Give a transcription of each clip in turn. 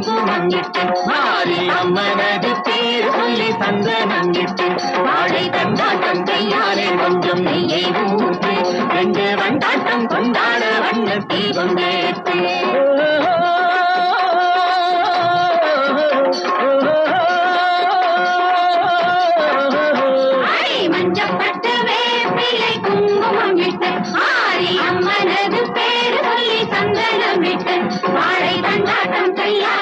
குங்குமம் இட்டு மாறி அம்மனது பேர் சொல்லி தந்த இட்டு வாழை கண்டாட்டம் கையாலே கொஞ்சம் நெய்யை ஊற்று ரெண்டு வண்டாட்டம் கொண்டாட வண்ண தீபம் ஏற்று மஞ்சப்பட்டு வேப்பிலை குங்குமம் இட்டு ஆரி அம்மனது பேர் சொல்லி சந்தனம் விட்டு வாழை தந்தாட்டம் கையா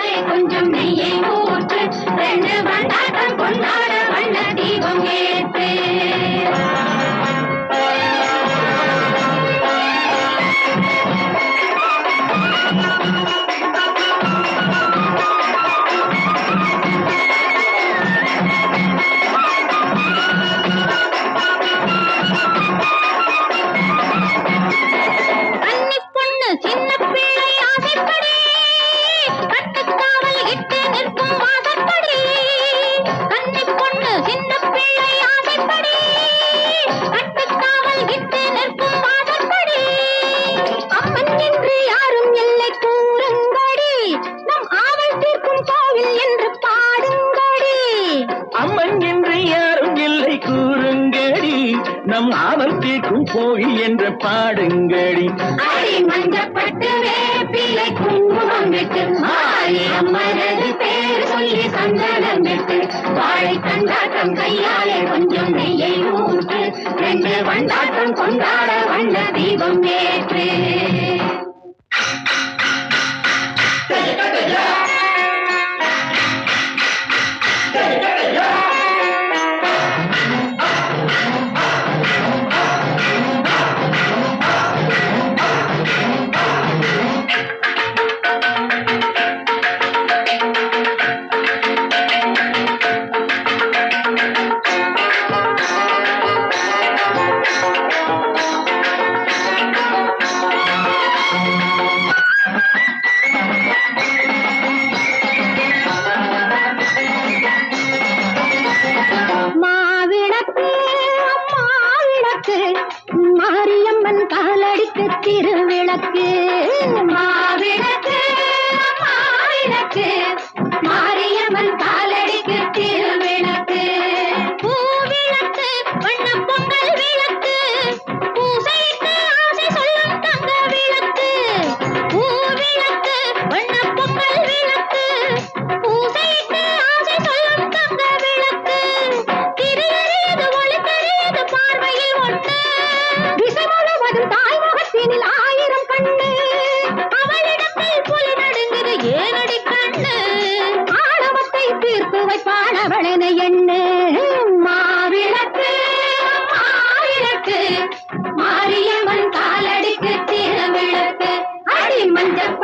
ஆவல் தீர்க்கும் கோயில் என்று பாடுங்கடி மஞ்சப்பட்டு வேப்பிலை குங்குமம் விட்டு மாறி பேர் சொல்லி சந்தனம் விட்டு வாழை கண்டாட்டம் கையாலே கொஞ்சம் நெய்யை ஊற்று ரெண்டு வண்டாட்டம் கொண்டாட வண்ண தீபம் ஏற்று மாவிளக்கு மாவிளக்கு மாவிளக்கு மாவிளக்கு. மாரியம்மன் காலடிக்கு திருவிளக்கு அடி மஞ்சள்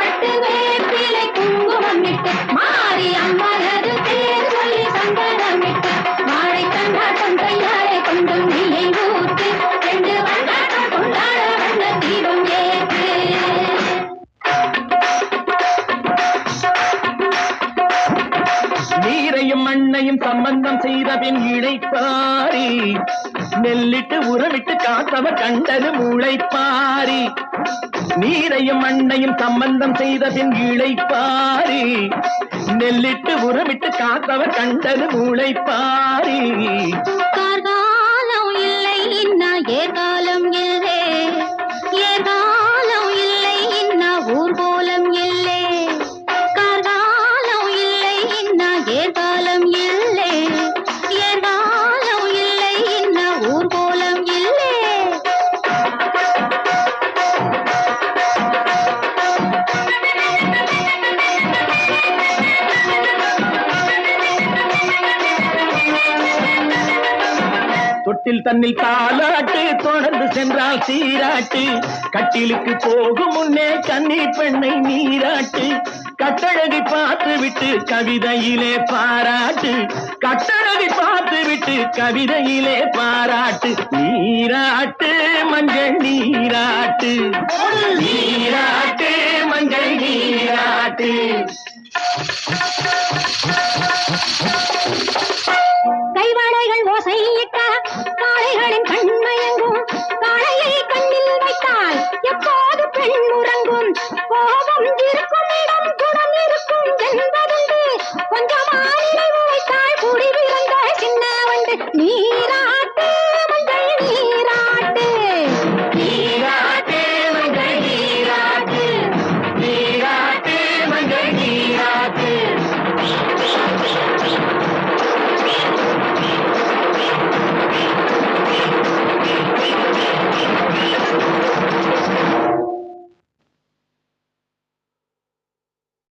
நீரையும் சம்பந்தம் செய்த பின் இழைப்பாரி. நெல்லிட்டு உரமிட்டு காத்தவ கண்டது முளைப்பாரி. நீரையும் மண்ணையும் சம்பந்தம் செய்த பின் இழைப்பாரி. நெல்லிட்டு உரமிட்டு காத்தவ கண்டது முளைப்பாரி. கட்டில் தன்னில் தாலாட்டு தொடர்ந்து சென்றால் சீராட்டு. கட்டிலுக்கு போகும் முன்னே கண்ணீர் பெண்ணை நீராட்டு. கட்டழகி பார்த்து விட்டு கவிதையிலே பாராட்டு. கட்டழகி பார்த்து விட்டு கவிதையிலே பாராட்டு. நீராட்டு மஞ்சள் நீராட்டு. நீராட்டு மஞ்சள் நீராட்டு.